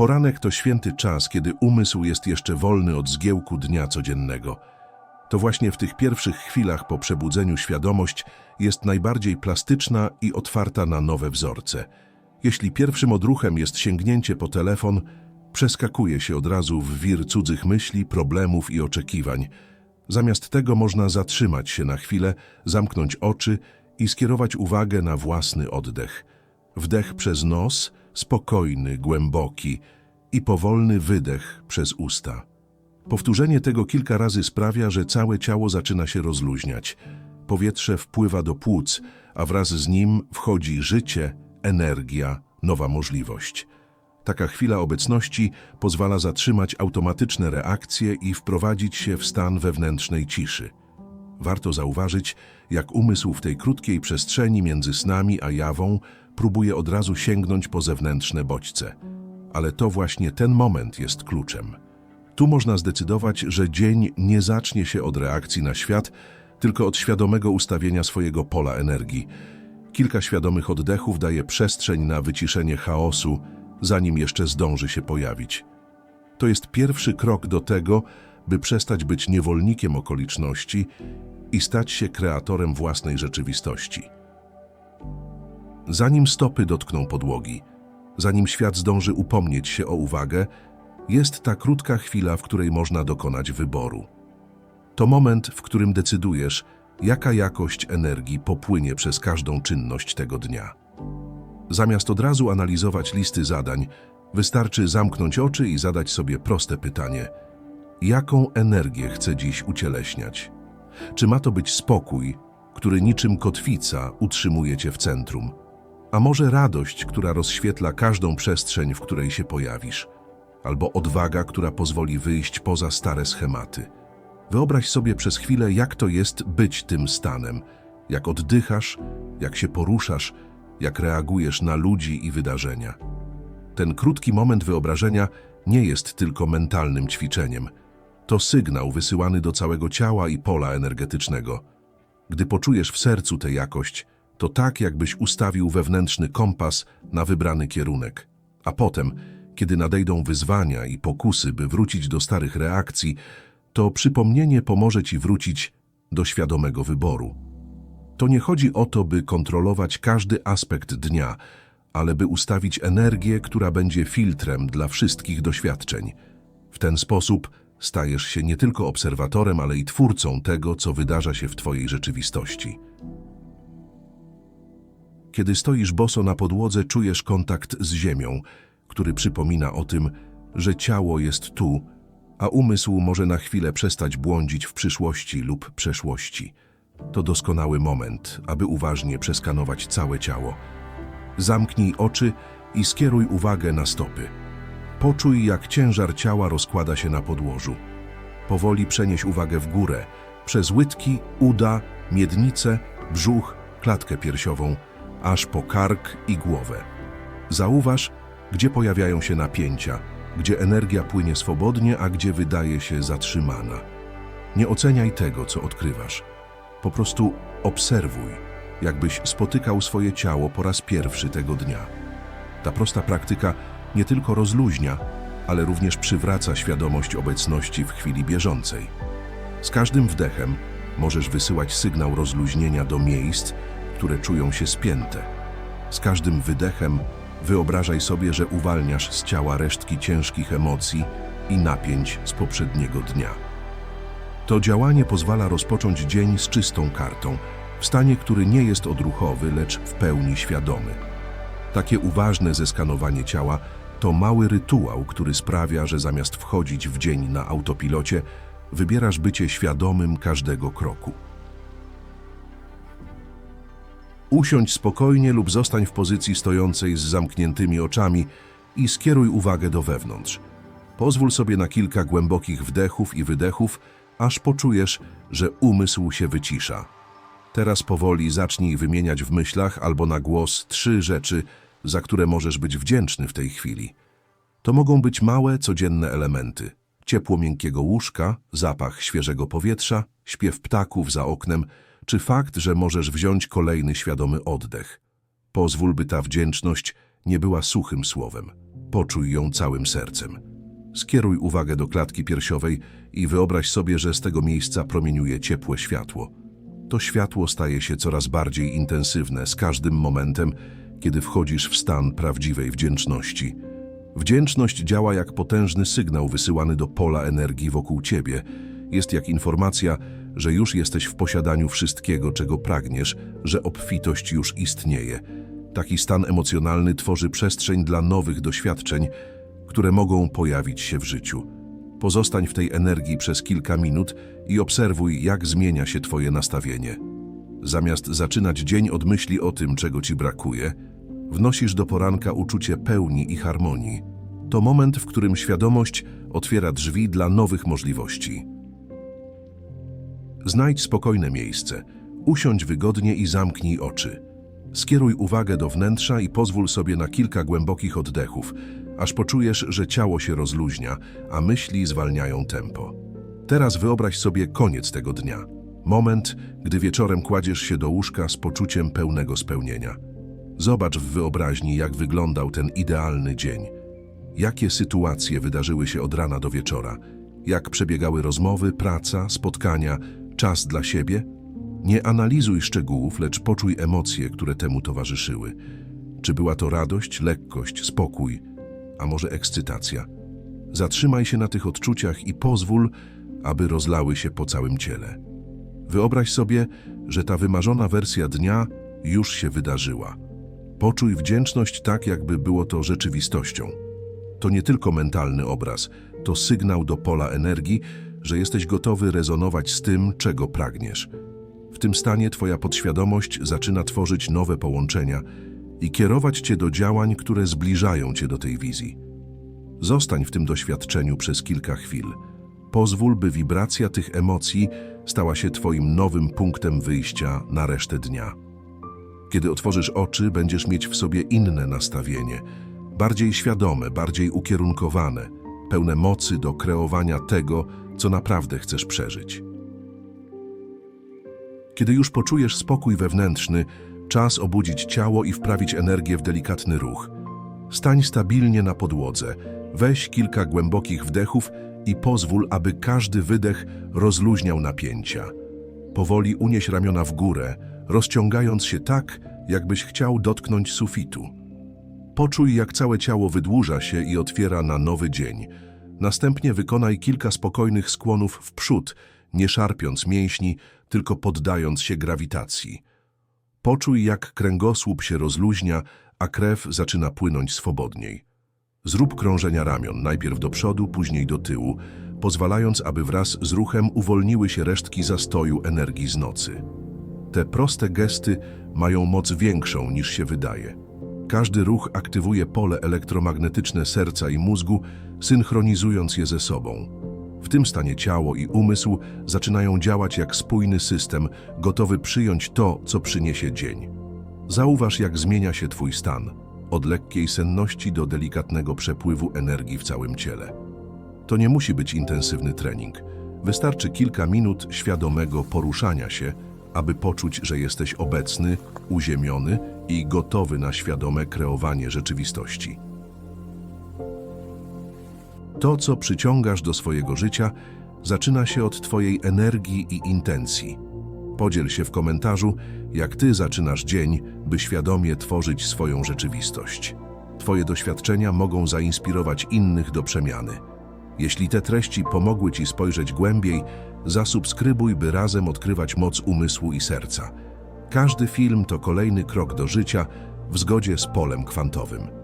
Poranek to święty czas, kiedy umysł jest jeszcze wolny od zgiełku dnia codziennego. To właśnie w tych pierwszych chwilach po przebudzeniu świadomość jest najbardziej plastyczna i otwarta na nowe wzorce. Jeśli pierwszym odruchem jest sięgnięcie po telefon, przeskakuje się od razu w wir cudzych myśli, problemów i oczekiwań. Zamiast tego można zatrzymać się na chwilę, zamknąć oczy i skierować uwagę na własny oddech. Wdech przez nos, spokojny, głęboki i powolny wydech przez usta. Powtórzenie tego kilka razy sprawia, że całe ciało zaczyna się rozluźniać. Powietrze wpływa do płuc, a wraz z nim wchodzi życie, energia, nowa możliwość. Taka chwila obecności pozwala zatrzymać automatyczne reakcje i wprowadzić się w stan wewnętrznej ciszy. Warto zauważyć, jak umysł w tej krótkiej przestrzeni między snami a jawą próbuje od razu sięgnąć po zewnętrzne bodźce. Ale to właśnie ten moment jest kluczem. Tu można zdecydować, że dzień nie zacznie się od reakcji na świat, tylko od świadomego ustawienia swojego pola energii. Kilka świadomych oddechów daje przestrzeń na wyciszenie chaosu, zanim jeszcze zdąży się pojawić. To jest pierwszy krok do tego, by przestać być niewolnikiem okoliczności i stać się kreatorem własnej rzeczywistości. Zanim stopy dotkną podłogi, zanim świat zdąży upomnieć się o uwagę, jest ta krótka chwila, w której można dokonać wyboru. To moment, w którym decydujesz, jaka jakość energii popłynie przez każdą czynność tego dnia. Zamiast od razu analizować listy zadań, wystarczy zamknąć oczy i zadać sobie proste pytanie: jaką energię chcę dziś ucieleśniać? Czy ma to być spokój, który niczym kotwica utrzymuje cię w centrum? A może radość, która rozświetla każdą przestrzeń, w której się pojawisz? Albo odwaga, która pozwoli wyjść poza stare schematy? Wyobraź sobie przez chwilę, jak to jest być tym stanem, jak oddychasz, jak się poruszasz, jak reagujesz na ludzi i wydarzenia. Ten krótki moment wyobrażenia nie jest tylko mentalnym ćwiczeniem. To sygnał wysyłany do całego ciała i pola energetycznego. Gdy poczujesz w sercu tę jakość, to tak, jakbyś ustawił wewnętrzny kompas na wybrany kierunek. A potem, kiedy nadejdą wyzwania i pokusy, by wrócić do starych reakcji, to przypomnienie pomoże ci wrócić do świadomego wyboru. To nie chodzi o to, by kontrolować każdy aspekt dnia, ale by ustawić energię, która będzie filtrem dla wszystkich doświadczeń. W ten sposób stajesz się nie tylko obserwatorem, ale i twórcą tego, co wydarza się w Twojej rzeczywistości. Kiedy stoisz boso na podłodze, czujesz kontakt z ziemią, który przypomina o tym, że ciało jest tu, a umysł może na chwilę przestać błądzić w przyszłości lub przeszłości. To doskonały moment, aby uważnie przeskanować całe ciało. Zamknij oczy i skieruj uwagę na stopy. Poczuj, jak ciężar ciała rozkłada się na podłożu. Powoli przenieś uwagę w górę, przez łydki, uda, miednicę, brzuch, klatkę piersiową, aż po kark i głowę. Zauważ, gdzie pojawiają się napięcia, gdzie energia płynie swobodnie, a gdzie wydaje się zatrzymana. Nie oceniaj tego, co odkrywasz. Po prostu obserwuj, jakbyś spotykał swoje ciało po raz pierwszy tego dnia. Ta prosta praktyka nie tylko rozluźnia, ale również przywraca świadomość obecności w chwili bieżącej. Z każdym wdechem możesz wysyłać sygnał rozluźnienia do miejsc, które czują się spięte. Z każdym wydechem wyobrażaj sobie, że uwalniasz z ciała resztki ciężkich emocji i napięć z poprzedniego dnia. To działanie pozwala rozpocząć dzień z czystą kartą, w stanie, który nie jest odruchowy, lecz w pełni świadomy. Takie uważne zeskanowanie ciała to mały rytuał, który sprawia, że zamiast wchodzić w dzień na autopilocie, wybierasz bycie świadomym każdego kroku. Usiądź spokojnie lub zostań w pozycji stojącej z zamkniętymi oczami i skieruj uwagę do wewnątrz. Pozwól sobie na kilka głębokich wdechów i wydechów, aż poczujesz, że umysł się wycisza. Teraz powoli zacznij wymieniać w myślach albo na głos trzy rzeczy, za które możesz być wdzięczny w tej chwili. To mogą być małe, codzienne elementy. Ciepło miękkiego łóżka, zapach świeżego powietrza, śpiew ptaków za oknem, czy fakt, że możesz wziąć kolejny świadomy oddech. Pozwól, by ta wdzięczność nie była suchym słowem. Poczuj ją całym sercem. Skieruj uwagę do klatki piersiowej i wyobraź sobie, że z tego miejsca promieniuje ciepłe światło. To światło staje się coraz bardziej intensywne z każdym momentem, kiedy wchodzisz w stan prawdziwej wdzięczności. Wdzięczność działa jak potężny sygnał wysyłany do pola energii wokół ciebie. Jest jak informacja, że już jesteś w posiadaniu wszystkiego, czego pragniesz, że obfitość już istnieje. Taki stan emocjonalny tworzy przestrzeń dla nowych doświadczeń, które mogą pojawić się w życiu. Pozostań w tej energii przez kilka minut i obserwuj, jak zmienia się Twoje nastawienie. Zamiast zaczynać dzień od myśli o tym, czego Ci brakuje, wnosisz do poranka uczucie pełni i harmonii. To moment, w którym świadomość otwiera drzwi dla nowych możliwości. Znajdź spokojne miejsce, usiądź wygodnie i zamknij oczy. Skieruj uwagę do wnętrza i pozwól sobie na kilka głębokich oddechów, aż poczujesz, że ciało się rozluźnia, a myśli zwalniają tempo. Teraz wyobraź sobie koniec tego dnia. Moment, gdy wieczorem kładziesz się do łóżka z poczuciem pełnego spełnienia. Zobacz w wyobraźni, jak wyglądał ten idealny dzień. Jakie sytuacje wydarzyły się od rana do wieczora? Jak przebiegały rozmowy, praca, spotkania, czas dla siebie? Nie analizuj szczegółów, lecz poczuj emocje, które temu towarzyszyły. Czy była to radość, lekkość, spokój, a może ekscytacja? Zatrzymaj się na tych odczuciach i pozwól, aby rozlały się po całym ciele. Wyobraź sobie, że ta wymarzona wersja dnia już się wydarzyła. Poczuj wdzięczność tak, jakby było to rzeczywistością. To nie tylko mentalny obraz, to sygnał do pola energii, że jesteś gotowy rezonować z tym, czego pragniesz. W tym stanie Twoja podświadomość zaczyna tworzyć nowe połączenia i kierować Cię do działań, które zbliżają Cię do tej wizji. Zostań w tym doświadczeniu przez kilka chwil. Pozwól, by wibracja tych emocji stała się Twoim nowym punktem wyjścia na resztę dnia. Kiedy otworzysz oczy, będziesz mieć w sobie inne nastawienie, bardziej świadome, bardziej ukierunkowane, pełne mocy do kreowania tego, co naprawdę chcesz przeżyć. Kiedy już poczujesz spokój wewnętrzny, czas obudzić ciało i wprawić energię w delikatny ruch. Stań stabilnie na podłodze, weź kilka głębokich wdechów i pozwól, aby każdy wydech rozluźniał napięcia. Powoli unieś ramiona w górę, rozciągając się tak, jakbyś chciał dotknąć sufitu. Poczuj, jak całe ciało wydłuża się i otwiera na nowy dzień. Następnie wykonaj kilka spokojnych skłonów w przód, nie szarpiąc mięśni, tylko poddając się grawitacji. Poczuj, jak kręgosłup się rozluźnia, a krew zaczyna płynąć swobodniej. Zrób krążenia ramion, najpierw do przodu, później do tyłu, pozwalając, aby wraz z ruchem uwolniły się resztki zastoju energii z nocy. Te proste gesty mają moc większą niż się wydaje. Każdy ruch aktywuje pole elektromagnetyczne serca i mózgu, synchronizując je ze sobą. W tym stanie ciało i umysł zaczynają działać jak spójny system, gotowy przyjąć to, co przyniesie dzień. Zauważ, jak zmienia się Twój stan, od lekkiej senności do delikatnego przepływu energii w całym ciele. To nie musi być intensywny trening. Wystarczy kilka minut świadomego poruszania się, aby poczuć, że jesteś obecny, uziemiony i gotowy na świadome kreowanie rzeczywistości. To, co przyciągasz do swojego życia, zaczyna się od Twojej energii i intencji. Podziel się w komentarzu, jak Ty zaczynasz dzień, by świadomie tworzyć swoją rzeczywistość. Twoje doświadczenia mogą zainspirować innych do przemiany. Jeśli te treści pomogły Ci spojrzeć głębiej, zasubskrybuj, by razem odkrywać moc umysłu i serca. Każdy film to kolejny krok do życia w zgodzie z polem kwantowym.